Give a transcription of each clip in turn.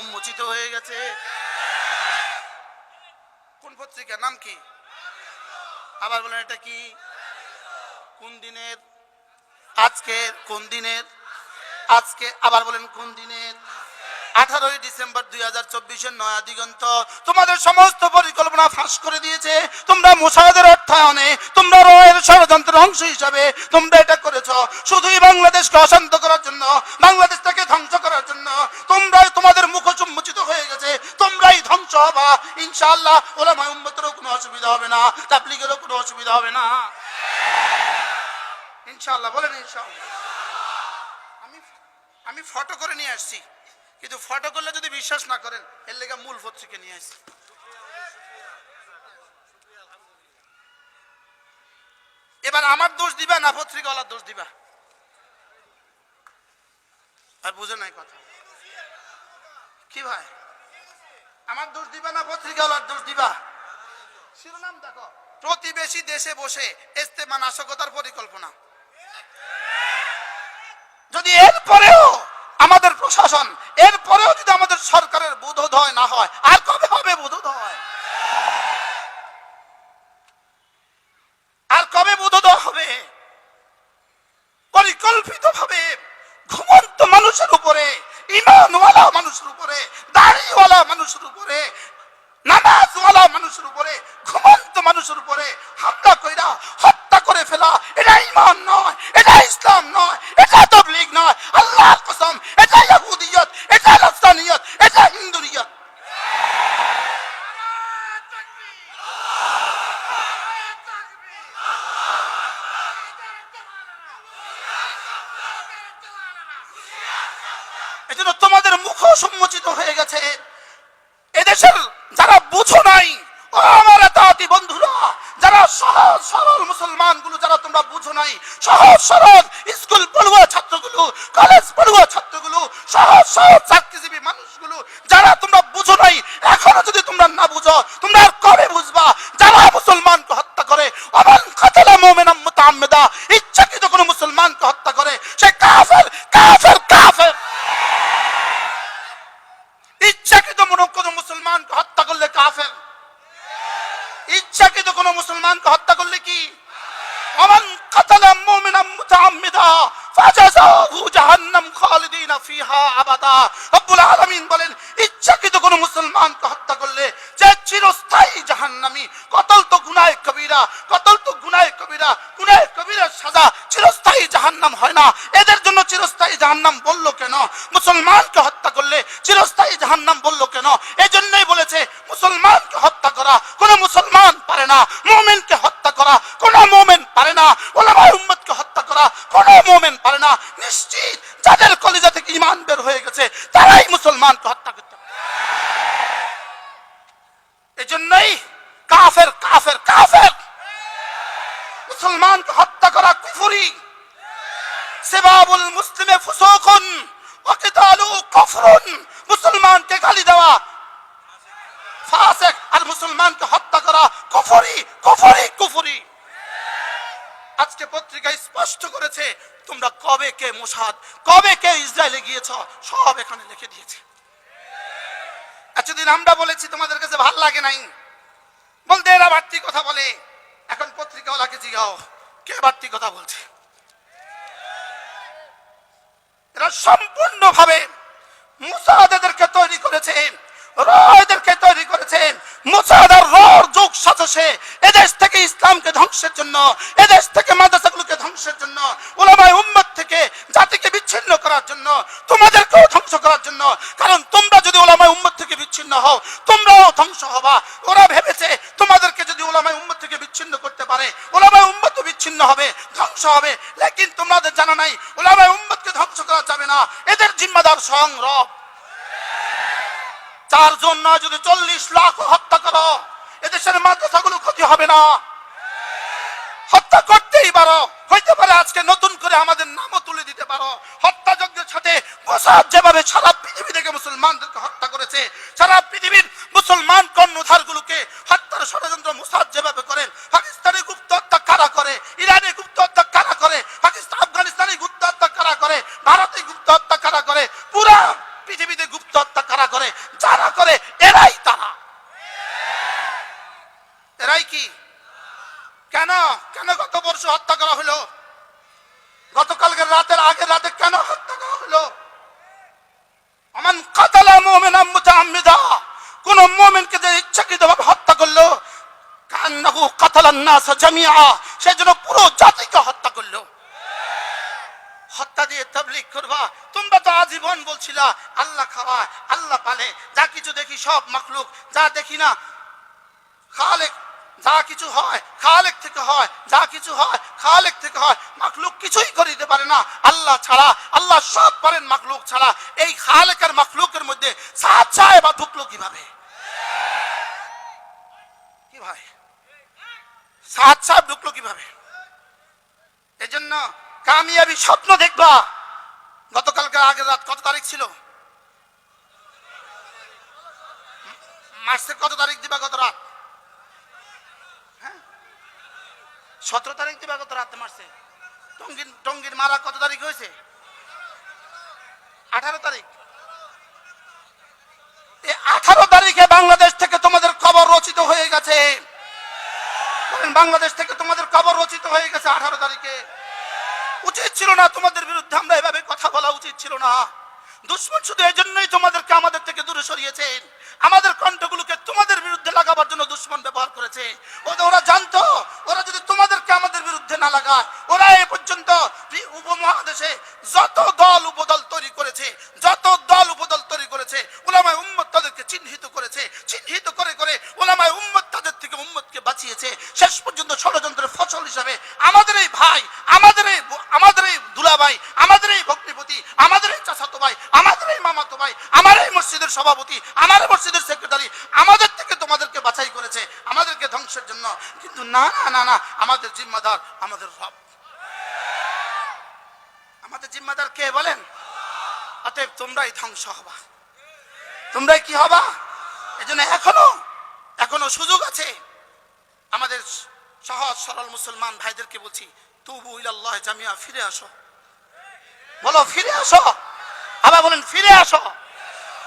উন্মোচিত হয়ে গেছে। কোন পত্রিকা নাম কি? আবার বলেন এটা কি? কোন দিনের? আজকে কোন দিনের? আজকে আবার বলেন কোন দিনের? আঠারোই ডিসেম্বর দুই হাজার চব্বিশের নয়া দিগন্ত। তোমাদের সমস্ত পরিকল্পনা ফাঁস করে দিয়েছে। তোমরা মোসাদের অর্থায়নে, তোমরা রয়ের ষড়যন্ত্রের অংশ হিসাবে তোমরা এটা করেছ। শুধুই বাংলাদেশকে অশান্ত করার জন্য বাংলাদেশটাকে ধ্বংস করার জন্য তোমরাই তোমাদের মুখ উন্মোচিত হয়ে গেছে তোমরাই ধ্বংস হবা ইনশাআল্লাহ ওলামা উম্মতেরও কোনো অসুবিধা হবে না, তাবলিগেরও কোনো অসুবিধা হবে না। ইনশাআল্লাহ, বলেন ইনশাআল্লাহ। আমি আমি ফটো করে নিয়ে আসছি, কিন্তু ফটো করলে যদি বিশ্বাস না করেন, এর লেগে মূল পত্রিকা নিয়ে আসছি। এবার আমার দোষ দিবা না পত্রিকাওয়ালার দোষ দিবা? আর বুঝে নাই কথা। কি ভাই? আমার দোষ দিবা না, পত্রিকাওয়ালার দোষ দিবা? শিরোনাম দেখো। প্রতিবেশী দেশে বসে ইস্তেমা নাশকতার পরিকল্পনা। যদি এরপরেও আমাদের প্রশাসন, এরপরেও যদি আমাদের সরকারের বোধোদয় না হয়, আর কবে হবে বোধোদয়? আর কবে বোধোদয় হবে? পরিকল্পিত ভাবে ঘুমন্ত মানুষের উপরে ইমানওয়ালা মানুষের উপরে, দাড়িওয়ালা মানুষের উপরে, নামাজওয়ালা মানুষের উপরে, ঘুমন্ত মানুষের উপরে হামলা কইরা হত্যা করে ফেলা, এটা ইমান নয়, এটা ইসলাম নয়, এটা তবলিগ নয়। আল্লাহর কসম, এটা ইহুদিয়ত এটা রাস্তানিয়ত এটা হিন্দুরিয়ত। এজন্য তোমাদের মুখ সম্মোচিত হয়ে গেছে। এদেশের যারা বুঝো নাই, ও আমার তাঁতি বন্ধুরা, যারা সহজ সরল মুসলমানগুলো যারা তোমরা বুঝো নাই, সহজ সরল স্কুল পড়ুয়া ছাত্রগুলো, কলেজ পড়ুয়া ছাত্রগুলো, সহজ সহজ চাকরিজীবী মানুষগুলো, যারা তোমরা বুঝো নাই, এখনও যদি তোমরা না বুঝো, তোমরা কবে বুঝবা? যারা মুসলমানকে হত্যা করে আমান কাতালা মুমিনাম মুতাআম্মিদা ইচ্ছাকৃত কোনো মুসলমানকে হত্যা করে, সে কাফের কাফের এদের জন্য চিরস্থায়ী বলল কেন? মুসলমানকে হত্যা করলে চিরস্থায়ী জাহান্নাম বলল কেন? এজন্যই কাফের কাফের কাফের। মুসলমানকে হত্যা করা কুফরি। সেবাবুল মুসলিমে ফুসুকুন, ওয়া কিতালু কুফরুন। মুসলমানকে গালি দেওয়া। ফাসিক আর মুসলমানকে হত্যা করা কুফরি কুফরি কুফরি। আজকে পত্রিকায় স্পষ্ট করেছে, তোমরা কবে কে মোসাদ, কবে কে ইসরায়েলে গিয়েছ, সব এখানে লিখে দিয়েছে। এতদিন আমরা বলেছি, তোমাদের কাছে ভালো লাগে নাই। বলতে এরা বাড়তি কথা বলে। এখন পত্রিকাওয়ালাকে জিগাও। কে বাড়তি কথা বলছে? এরা সম্পূর্ণভাবে মুসাদ এদেরকে তৈরি করেছে। র এদেরকে তৈরি করেছেন মুসাদ আর রর যুগ সাজসে এদেশ থেকে ইসলামকে ধ্বংসের জন্য, এদেশ থেকে মাদ্রাসাগুলোকে ধ্বংসের জন্য ওলামায় উম্মত থেকে জাতিকে বিচ্ছিন্ন করার জন্য, তোমাদেরকেও ধ্বংস করার জন্য। কারণ তোমরা যদি ওলামায় উম্মত থেকে বিচ্ছিন্ন হও, তোমরাও ধ্বংস হবা। ওরা ভেবেছে তোমাদেরকে যদি ওলামায় উম্মত থেকে বিচ্ছিন্ন করতে পারে, ওলামায় উম্মত বিচ্ছিন্ন হবে, ধ্বংস হবে। লেকিন তোমাদের জানা নাই, ওলামায় উম্মতকে ধ্বংস করা যাবে না। এদের জিম্মাদার স্বয়ং রব চারজন না, যদি চল্লিশ লাখ হত্যা করো, এদেশের মাদ্রাসাগুলো ক্ষতি হবে না। হত্যা করতেই পারো। হইতে পারে আজকে নতুন করে আমাদের নামও তুলে দিতে পারো। হত্যাযজ্ঞের সাথে মোসাদ যেভাবে সারা পৃথিবী থেকে মুসলমানদেরকে হত্যা করেছে, সারা পৃথিবীর মুসলমান কর্ণধার গুলোকে হত্যার ষড়যন্ত্র মোসাদ যেভাবে করেন পাকিস্তানে গুপ্ত হত্যা কারা করে ইরানে গুপ্ত হত্যা কারা করে পাকিস্তান আফগানিস্তানে গুপ্ত হত্যা কারা করে ভারতে গুপ্ত হত্যা কারা করে পুরা পৃথিবীতে গুপ্ত হত্যা কারা করে যারা করে এরাই তারা এরাই কি কেন কেন গত বর্ষ হত্যা করা হলো গতকালকের রাতের আগের রাতে কেন হত্যা করা হলো আমান কাতালা মুমিনাম মুতাআম্মিদা। কোন মুমিনকে যে ইচ্ছাকৃতভাবে হত্যা করল, কান্নাহু কাতালান নাস জামিআ সেজন্য পুরো জাতিকে হত্যা করল। হত্যা দিয়ে তাবলিগ করবা। তোমরা তো আজীবন বলছিলা, আল্লাহ খাওয়ায়, আল্লাহ পালে। যা কিছু দেখি সব মাখলুক, যা দেখি না, খালেক যা কিছু হয়, খালেক থেকে হয়, যা কিছু হয়, খালেক থেকে হয়, মাখলুক কিছুই করে দিতে পারে না। আল্লাহ ছাড়া, আল্লাহ সব পারেন মাখলুক ছাড়া। এই খালেক আর মাখলুকের মধ্যে সাত চায় বা ঢুকলো কীভাবে? কি ভাই? সাত সাহেব ঢুকলো কীভাবে? এজন্য কামিয়াবি স্বপ্ন দেখবা। গতকালকে আগের রাত কত তারিখ ছিল? মার্চের কত তারিখ দিবা গত রাত হ্যাঁ? সতেরো তারিখ দিবা গত রাত মার্চে টঙ্গির টঙ্গির মারা কত তারিখ হয়েছে? আঠারো তারিখ। এই আঠারো তারিখে বাংলাদেশ থেকে তোমাদের খবর রচিত হয়ে গেছে। বাংলাদেশ থেকে তোমাদের খবর রচিত হয়ে গেছে আঠারো তারিখে। উচিত ছিল না তোমাদের বিরুদ্ধে আমরা এভাবে কথা বলা উচিত ছিল না। দুশ্মন শুধু এই জন্যই তোমাদেরকে আমাদের থেকে দূরে সরিয়েছেন। আমাদের কণ্ঠগুলোকে তোমাদের বিরুদ্ধে লাগাবার জন্য দুশ্মন ব্যবহার করেছে। ওরা জানতো, ওরা যদি তোমাদেরকে আমাদের বিরুদ্ধে না লাগায়, ওরা এ পর্যন্ত উপমহাদেশে যত দল উপদল তৈরি করেছে যত দল উপদল তৈরি করেছে ওলামায় উম্মত তাদেরকে চিহ্নিত করেছে চিহ্নিত করে করে ওলামায় উম্মত তাদের থেকে উম্মতকে বাঁচিয়েছে শেষ পর্যন্ত ষড়যন্ত্রের ফসল হিসাবে আমাদের এই ভাই আমাদের এই ব- আমাদের এই দুলাভাই আমাদের এই ভগ্নিপতি আমাদের এই চাচাতো ভাই আমাদের এই মামাতো ভাই আমার এই মসজিদের সভাপতি আমার এই মসজিদের সেক্রেটারি আমাদের থেকে তোমাদেরকে বাছাই করেছে আমাদেরকে ধ্বংসের জন্য কিন্তু না না না না, আমাদের জিম্মাদার, আমাদের রব। আমাদের জিম্মাদার কে বলেন? অতএব তোমরাই ধ্বংস হবা। তোমরাই কি হবা? এজন্য এখনও এখনও সুযোগ আছে। আমাদের সহজ, সরল মুসলমান ভাইদেরকে বলছি, তুবু ইলাল্লাহ জামিয়া, ফিরে আসো। বলো, ফিরে আসো? আবার বলেন, ফিরে আসো।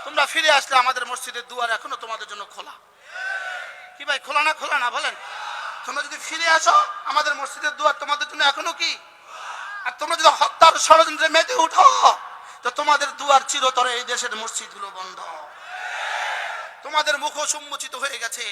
তোমরা ফিরে আসলে আমাদের মসজিদের দুয়ার এখনও তোমাদের জন্য খোলা। কি ভাই, খোলা না খোলা না, বলেন। তোমরা যদি ফিরে আসো, আমাদের মসজিদের দুয়ার তোমাদের জন্য এখনও কি? আর তোমরা যদি হত্যার ষড়যন্ত্রে মেতে উঠো, তো তোমাদের দুয়ার চিরতরে এই দেশের মসজিদগুলো বন্ধ। তোমাদের মুখ সম্মুচিত হয়ে গেছে।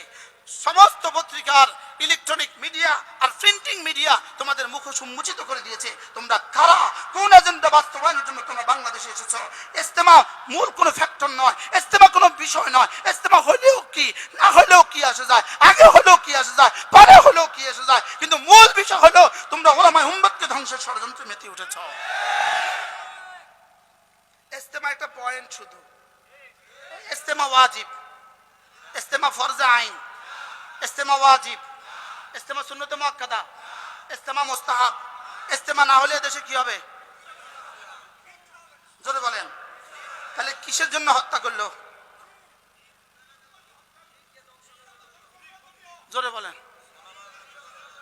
সমস্ত পত্রিকার ইলেকট্রনিক মিডিয়া আর প্রিন্টিং মিডিয়া তোমাদের মুখ সম্মুচিত করে দিয়েছে। তোমরা কারা? কোন এজেন্ডা বাস্তবায়নের জন্য তোমরা বাংলাদেশে এসেছ? ইস্তেমা মূল কোনো ফ্যাক্টর নয় ইস্তেমা কোনো বিষয় নয়। ইস্তেমা হলেও কি, না হলেও কি আসে যায়, আগে হলেও কি আসে যায়, পরে হলেও কি এসে যায়, কিন্তু মূল বিষয় হলো তোমরা ওলামায় উম্মতকে ধ্বংসের ষড়যন্ত্রে মেতে উঠেছ। ইস্তেমা একটা পয়েন্ট শুধু। ইস্তেমা ওয়াজিব। ইস্তেমা ফরজা আইন। ইস্তেমা ওয়াজিব, ইস্তেমা সুন্নতে মুআক্কাদা ইস্তেমা মুস্তাহাব, ইস্তেমা না হলে দেশে কি হবে? জোরে বলেন। তাহলে কিসের জন্য হত্যা করল? জোরে বলেন।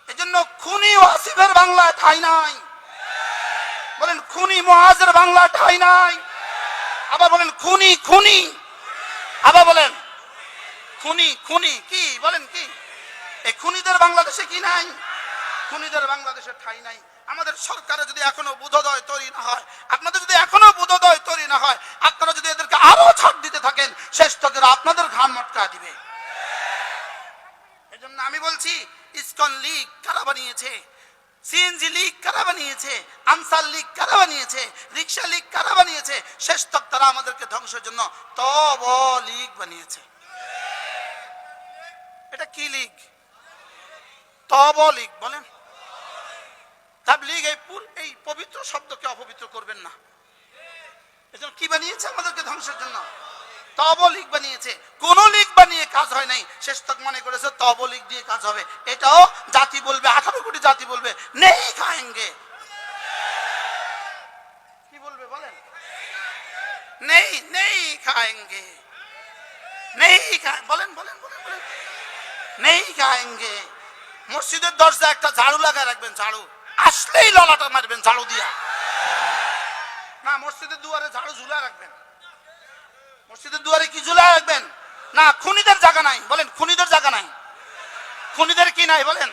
এজন্য খুনি ওয়াসিফের বাংলায় ঠাই নাই। বলেন, খুনি মুআজের বাংলা ঠাই নাই। আবার বলেন, খুনি খুনি। আবার বলেন খুনি খুনি, কি? বলেন কি? এই খুনিদের বাংলাদেশে কি নাই? খুনিদের বাংলাদেশে ঠাই নাই। আমাদের সরকারে যদি এখনও বোধোদয় তৈরি না হয়, আপনাদের যদি এখনও বোধোদয় তৈরি না হয়, আপনারা যদি এদেরকে আরও ছাড় দিতে থাকেন, শেষ তকেরা আপনাদের ঘাম মটকা দিবে। এজন্য আমি বলছি, ইসকন লীগ কারা বানিয়েছে? সিএনজি লীগ কারা বানিয়েছে? আনসার লীগ কারা বানিয়েছে? রিক্সা লীগ কারা বানিয়েছে? শেষ তক তারা আমাদেরকে ধ্বংসের জন্য তব লীগ বানিয়েছে। এটা কি লীগ? তব লীগ, বলেন। এই পবিত্র শব্দকে অপবিত্র করবেন না। এজন্য কি বানিয়েছে আমাদেরকে ধ্বংসের জন্য? তব লীগ বানিয়েছে। কোন লীগ বানিয়ে কাজ হয় নাই। শেষ তক মনে করেছে তব লীগ দিয়ে কাজ হবে। এটাও জাতি বলবে, আঠারো কোটি জাতি বলবে, নেই খায়েঙ্গে কি বলবে, বলেন? নেই নেই খায়েঙ্গে নেই বলেন। নেই খায়েঙ্গে মসজিদের দরজা একটা ঝাড়ু লাগায় রাখবেন, ঝাড়ু। আসলেই ললাটা মারবেন ঝাড়ু দিয়া। না, মসজিদের দুয়ারে ঝাড়ু ঝুলা রাখবেন। মসজিদের দুয়ারে কি ঝুলায় রাখবেন? না, খুনিদের জায়গা নাই। বলেন, খুনিদের জায়গা নাই। খুনিদের কি নাই বলেন?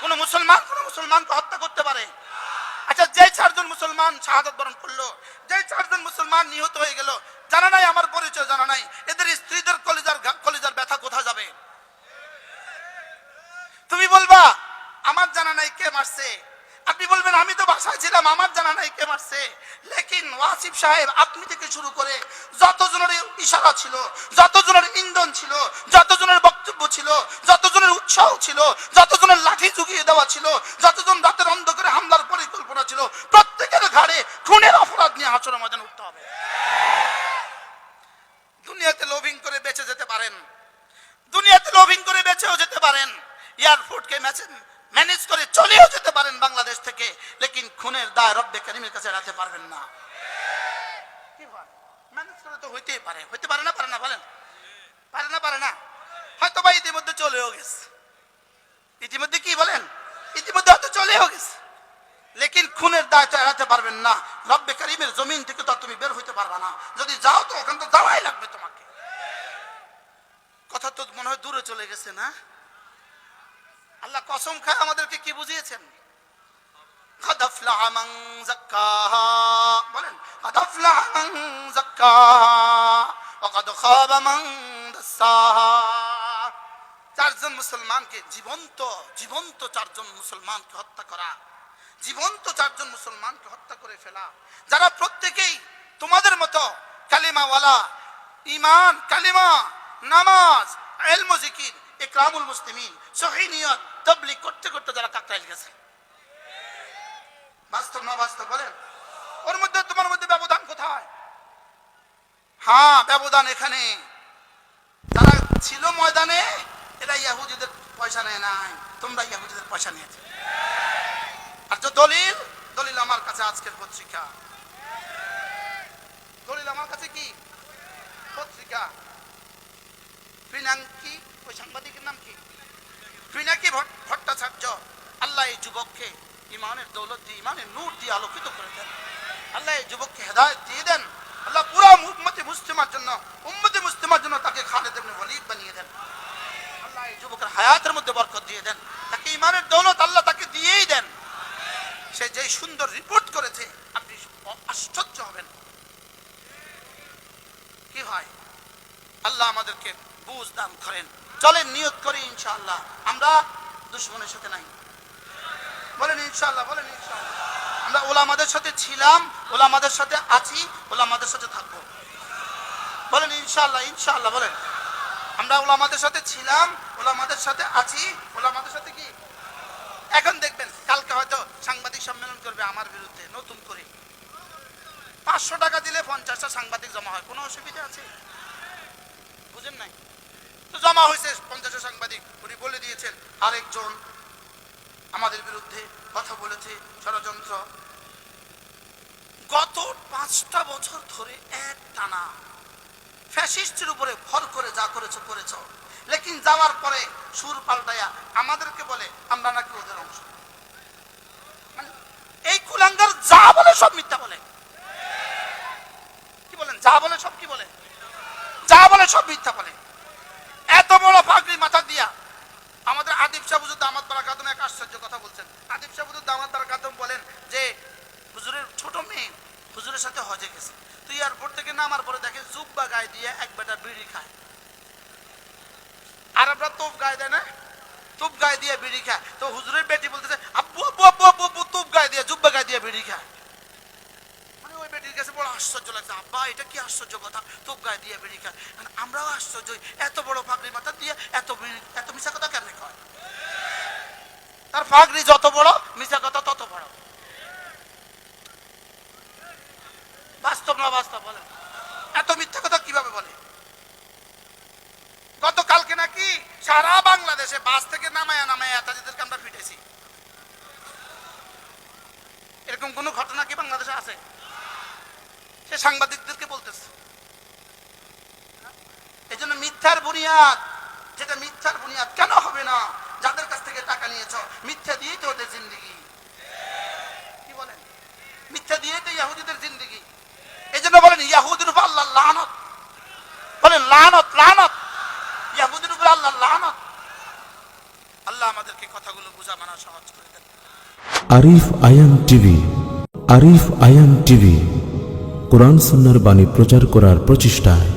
কোন মুসলমান, কোন মুসলমানকে হত্যা করতে পারে? আচ্ছা যে চারজন মুসলমান শাহাদত বরণ করল যে চারজন মুসলমান নিহত হয়ে গেল, জানা নাই, আমার পরিচয় জানা নাই, এদের স্ত্রীদের কলিজার কলিজার ব্যথা কোথা যাবে? তুমি বলবা, আমার জানা নাই কে মারছে? আপনি বলবেন, আমি তো বাসায় ছিলাম, আমার জানা নাই কে মারছে। লেকিন ওয়াসিফ সাহেব, আপনি থেকে শুরু করে যতজনের ইশারা ছিল, যতজনের ইন্ধন ছিল, যতজনের বক্তব্য ছিল, যতজনের উৎসাহ ছিল, যতজনের লাঠি জুগিয়ে দেওয়া ছিল, যতজন রাতের অন্ধকারে হামলার পরিকল্পনা ছিল, প্রত্যেকের ঘাড়ে খুনের অপরাধ নিয়ে আচরণ ময়দানে উঠতে হবে। দুনিয়াতে লোভিং করে বেঁচে যেতে পারেন। দুনিয়াতে লোভিং করে বেঁচেও যেতে পারেন। এয়ারপোর্টকে ম্যানেজ করে চলেও যেতে পারেন বাংলাদেশ থেকে, লেকিন খুনের দায় রব্বে কারিমের কাছে রাখতে পারবেন না। ম্যানেজ করে তো হইতেই পারে। পারে না পারে না, বলেন। না, পারে না। ইতিমধ্যে চলেও ইতিমধ্যে কি বলেন? ইতিমধ্যে হয়তো লেকিন খুনের এড়াতে পারবেন না। জমিন থেকে তো তুমি বের হইতে পারবে না। যদি যাও তো ওখান তো যাওয়াই লাগবে তোমাকে। কথা তো মনে হয় দূরে চলে গেছে না? আল্লাহ কসম খায় আমাদেরকে কি বুঝিয়েছেন? বলেন চারজন মুসলমানকে জীবন্ত জীবন্ত চারজন মুসলমানকে হত্যা করা। জীবন্ত চারজন মুসলমানকে হত্যা করে ফেলা। যারা প্রত্যেকেই তোমাদের মতো কালিমাওয়ালা ইমান কালিমা, নামাজ এলমজিকির একরামুল মুসলিমিন সহিনিয়ত তবলিগ করতে করতে যারা কাকরাইল গেছে বাস্তব না বাস্তব বলেন? ওর মধ্যে তোমার মধ্যে ব্যবধান কোথায়? হ্যাঁ ব্যবধান এখানে। যারা ছিল ময়দানে, এরা ইয়াহুদিদের পয়সা নেয় নাই। তোমরা ইয়াহুদিদের পয়সা নিয়েছে। আর যে দলিল দলিল আমার কাছে আজকের পত্রিকা। দলিল আমার কাছে কি? পত্রিকা। পিনাঙ্কি ওই সাংবাদিকের নাম কি? পিনাকি ভট- ভট্টাচার্য আল্লাহ এই যুবককে ইমানের দৌলত দিয়ে, ইমানের নূর দিয়ে আলোকিত করে দেন। আল্লাহ এই যুবককে হেদায়ত দিয়ে দেন। আল্লাহ পুরা উম্মতে মুসলিমার জন্য, উম্মতে মুসলিমার জন্য তাকে খালেদ ইবনে ওয়ালিদ বানিয়ে দেন। আল্লাহ এই যুবকের হায়াতের মধ্যে বরকত দিয়ে দেন। তাকে ইমানের দৌলত আল্লাহ তাকে দিয়েই দেন। সে যেই সুন্দর রিপোর্ট করেছে, আপনি আশ্চর্য হবেন। কি হয়? আল্লাহ আমাদেরকে বুঝ দান করেন। চলেন নিয়ত করি ইনশাআল্লাহ। আমরা দুশ্মনের সাথে নাই। বলেন ইনশাআল্লাহ বলেন ইনশাআল্লাহ। আমরা ওলামাদের সাথে ছিলাম ওলামাদের সাথে আছি ওলামাদের সাথে থাকব। বলেন ইনশাআল্লাহ ইনশাআল্লাহ, বলেন। আমরা ওলামাদের সাথে ছিলাম ওলামাদের সাথে আছি ওলামাদের সাথে কি? এখন দেখবেন, কালকে হয়তো সাংবাদিক সম্মেলন করবে আমার বিরুদ্ধে, নতুন করে। পাঁচশো টাকা দিলে পঞ্চাশটা সাংবাদিক জমা হয়, কোনো অসুবিধা আছে? বুঝেন নাই? তো জমা হয়েছে। পঞ্চাশ সাংবাদিক, উনি বলে দিয়েছেন, আরেকজন আমাদের বিরুদ্ধে কথা বলেছে ষড়যন্ত্র। গত পাঁচটা বছর ধরে এক টানা ফ্যাসিস্টের উপরে ভর করে যা করেছ করেছ। লেকিন যাওয়ার পরে সুর পাল্টায়া আমাদেরকে বলে, আমরা নাকি ওদের অংশ। মানে এই কুলাঙ্গার যা বলে সব মিথ্যা বলে। কি বলেন? যা বলে সব কি বলে? যা বলে সব মিথ্যা বলে। বড় পাগড়ি মাথা দিয়া। আমাদের আদিব শাহ দামাত বারা কাদম এক আশ্চর্য কথা বলছেন। আদিব শাহ দামাত বারা কাদম বলেন যে, হুজুরের ছোট মেয়ে হুজুরের সাথে হজে গেছে। তুই এয়ারপোর্ট থেকে নামার পরে দেখে জুব্বা গায়ে দিয়ে এক বেটা বিড়ি খায়। আরবরা তোপ গায়ে দেয় না? তুপ গায়ে দিয়ে বিড়ি খায়। তো হুজুরের বেটি বলতেছে, আব্বু আব্বু আব্বু আব্বু তুপ গায়ে দিয়ে জুব্বা গায়ে দিয়ে বিড়ি খায় মানে ওই বেটির কাছে বড় আশ্চর্য লাগছে, আব্বা, এটা কি আশ্চর্য কথা? তো গায়ে দিয়ে বেরিয়ে খায় আমরাও আশ্চর্য এত বড় পাগড়ি মাথা দিয়ে এত এত মিশা কথা কেন কয়? তার পাগড়ি যত বড় মিশা কথা তত বড় বাস্তব না বাস্তব বলেন এত মিথ্যা কথা কীভাবে বলে গতকালকে নাকি সারা বাংলাদেশে বাস থেকে নামায়া নামায়া এতাজিদেরকে আমরা ফিটেছি এরকম কোনো ঘটনা কি বাংলাদেশে আছে সে সাংবাদিকদেরকে বলতেছে এই জন্য মিথ্যার বুনিয়াদ, যেটা মিথ্যার বুনিয়াদ, কেন হবে না? যাদের কাছ থেকে টাকা নিয়েছ, মিথ্যা দিয়েই তো ওদের জিন্দিগি। কি বলেন? মিথ্যা দিয়েই তো ইয়াহুদিদের জিন্দিগি। এই জন্য বলেন, ইয়াহুদির উপর আল্লাহ লানত। উপরে আল্লাহ লানত। আল্লাহ আমাদেরকে কথাগুলো বোঝা, মানা, সহজ করে দেন। Arif Ayan TV, Arif Ayan TV. কোরআন সুন্নার বাণী প্রচার করার প্রচেষ্টায়।